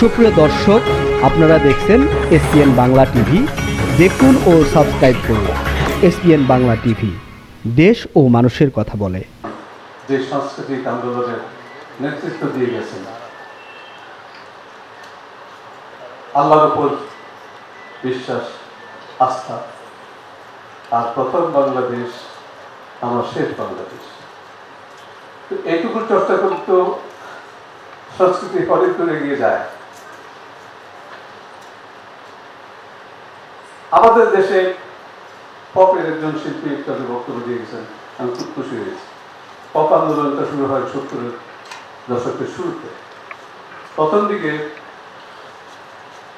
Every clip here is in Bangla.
সুপ্রিয় দর্শক, আপনারা দেখছেন এসপিএন বাংলা টিভি। দেখুন ও সাবস্ক্রাইব করুন এসপিএন বাংলা টিভি। দেশ ও মানুষের কথা বলে। যে সাংস্কৃতিক আন্দোলনের নেতৃত্ব দিয়ে গেছেন। আল্লাহর উপর বিশ্বাস, আস্থা। আর প্রথম বাংলাদেশ, আমার শেষ বাংলাদেশ। এইটুকু চর্চা করতে সংস্কৃতি অনেক দূরে এগিয়ে যায়। আমাদের দেশে পপের একজন শিল্পী তাদের বক্তব্য দিয়ে গেছেন আমি খুব খুশি হয়েছি। পপ আন্দোলনটা শুরু হয় সত্তরের দশকের শুরুতে। প্রথম দিকে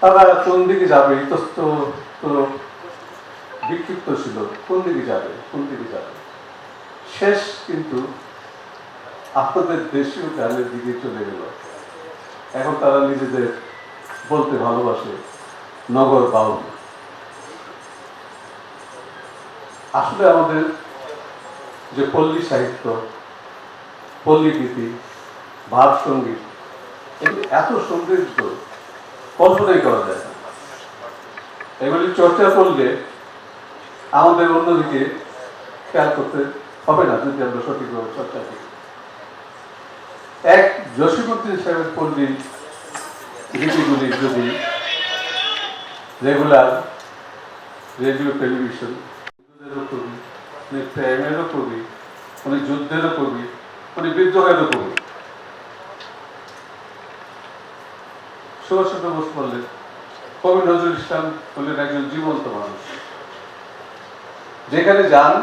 তারা কোন দিকে যাবে, ইতস্ত বিক্ষিপ্ত ছিল, কোন দিকে যাবে, কোন দিকে যাবে। শেষ কিন্তু আপনাদের দেশীয় গানের দিকে চলে গেল। এখন তারা নিজেদের বলতে ভালোবাসে নগর বাউল। আসলে আমাদের যে পল্লী সাহিত্য, পল্লী গীতি ভাব সংগীত, এগুলি এত সমৃদ্ধ, কল্পনাই করা যায় না। এগুলি চর্চা করলে আমাদের অন্যদিকে খেয়াল করতে হবে না, যদি আমরা সঠিকভাবে চর্চা করি। এক জসীমুদ্দিন সাহেবের পল্লী গীতিগুলি যদি রেগুলার রেডিও, টেলিভিশন কবি উনি প্রেমেরও কবি উনি যুদ্ধেরও কবি উনি বিদ্রোহেরও কবি। বোস বললেন কবি নজরুল ইসলাম হলেন একজন জীবন্ত মানুষ। যেখানে যান,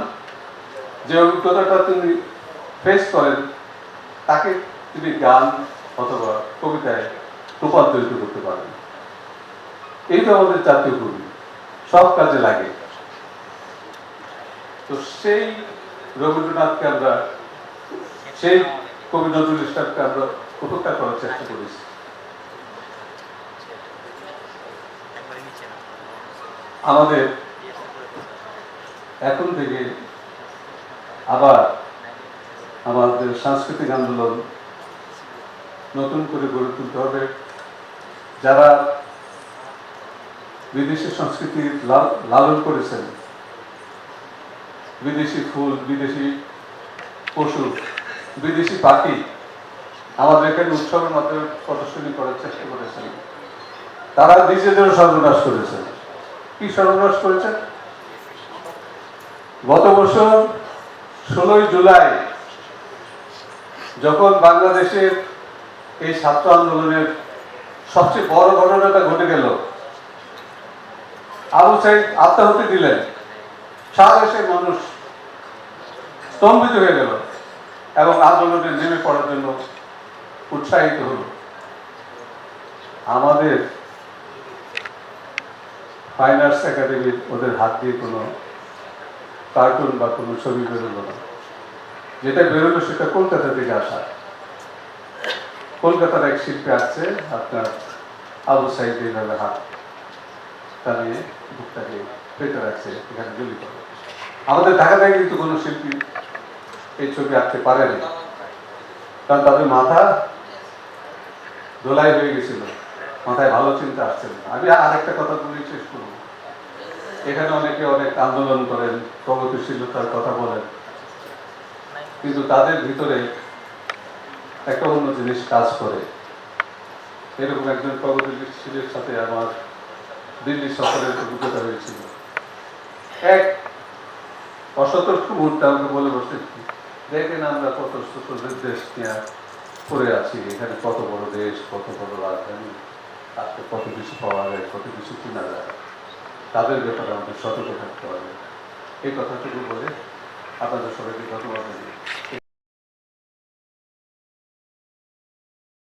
যে অভিজ্ঞতাটা তিনি ফেস করেন, তাকে তিনি গান অথবা কবিতায় রূপান্তরিত করতে পারেন। এই তো আমাদের জাতীয় কবি, সব কাজে লাগে। তো সেই রবীন্দ্রনাথকে আমরা, সেই কবি নজরুল ইসলামকে আমরা উপেক্ষা করার চেষ্টা করেছি। আমাদের এখন থেকে আবার আমাদের সাংস্কৃতিক আন্দোলন নতুন করে গড়ে তুলতে হবে। যারা বিদেশি সংস্কৃতি লালন করেছেন বিদেশি ফুল, বিদেশি পশু, বিদেশি পাখি আমাদের এখানে উৎসবের মাধ্যমে প্রদর্শনী করার চেষ্টা করেছেন তারা নিজেদেরও সর্বনাশ করেছেন কি সর্বনাশ করেছেন গত বছর ষোলোই জুলাই যখন বাংলাদেশের এই ছাত্র আন্দোলনের সবচেয়ে বড় ঘটনাটা ঘটে গেল, আবু সাইদ আত্মাহুতি দিলেন। সারা মানুষ। স্তম্ভিত হয়ে গেল এবং আন্দোলনে নেমে পড়ার জন্য উৎসাহিত হল। আমাদের ফাইন আর্টস একাডেমির ওদের হাত দিয়ে কোনো কার্টুন বা কোনো ছবি বেরোলো না। যেটা বেরোলো সেটা কলকাতা থেকে আসা। কলকাতার এক শিল্পী আসছে, আপনার আবু সাইদ হাত টানিয়ে বুকটাকে পেতে রাখছে, এখানে গুলি করে আমাদের ঢাকা থেকে কিন্তু কোনো শিল্পী এই ছবি আঁকতে পারেনি কারণ তাদের মাথা দোলাই হয়ে গেছিল। মাথায় ভালো চিন্তা আসছে না। আমি আরেকটা কথা বলি, শেষ করব। এখানে অনেকে অনেক আন্দোলন করেন, প্রগতিশীলতার কথা বলেন। কিন্তু তাদের ভিতরে একটা অন্য জিনিস কাজ করে। এরকম একজন প্রগতিশীলের সাথে আমার দিল্লি সফরের অভিজ্ঞতা হয়েছিল। এক অসতর্ক মুহূর্তে আমাকে বলে বসে দেখেন আমরা কত সতর্ক দেশ নিয়ে করে আছি। এখানে কত বড় দেশ, কত বড় রাজধানী, আজকে কত কিছু পাওয়া যায়, কত কিছু কিনা যায়। তাদের ব্যাপারে আমাদের সতর্ক থাকতে হবে। এই কথাটুকু বলে আপনাদের সবাইকে ধন্যবাদ